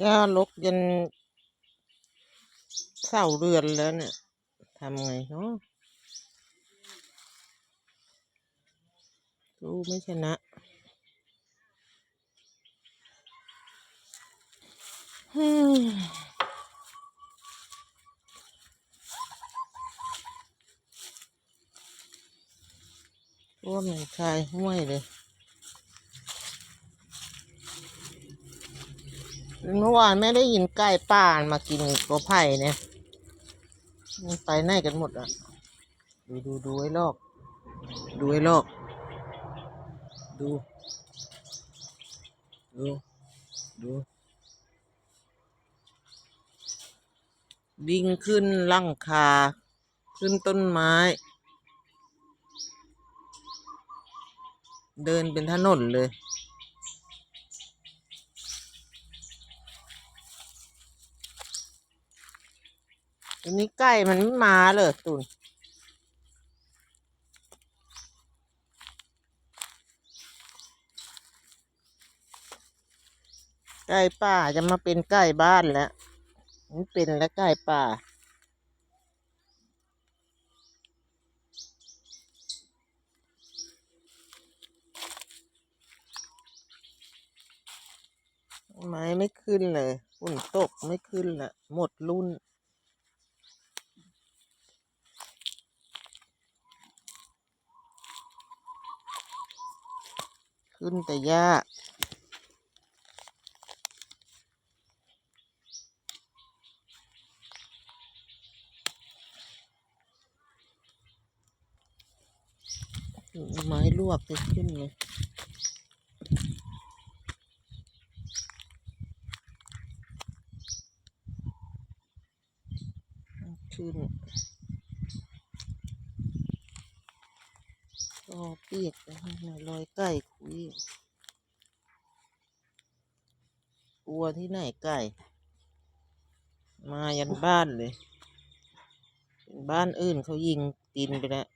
ย่าลกยันเศร้าเรือนแล้วเนี่ยทำไงเนาะสู้ไม่ชนะฮึร่วมอย่างชายห้วยเลย เมื่อวานแม่ได้ยินไก่ป่านมากินกอไผ่เนี่ย มันไปไหนกันหมดอะ ดูดูดูไอ้ลอก ดูไอ้ลอก ดู ดู ดู วิ่งขึ้นลังคา ขึ้นต้นไม้ เดินเป็นถนนเลย ทีนี้ไก่มันไม่มาเลยตุนไก่ป่าจะมาเป็นไก่บ้านแล้วมันเป็นแล้วไก่ป่าไม้ไม่ขึ้นเลยฝุ่นตกไม่ขึ้นละหมดรุ่น ขึ้นแต่หญ้าไม้ลวกจะขึ้นเลยขึ้น ก็เปียกนะรอยไก่คุยกลัวที่ไหนไก่ มายันบ้านเลย บ้านอื่นเขายิงตินไปแล้ว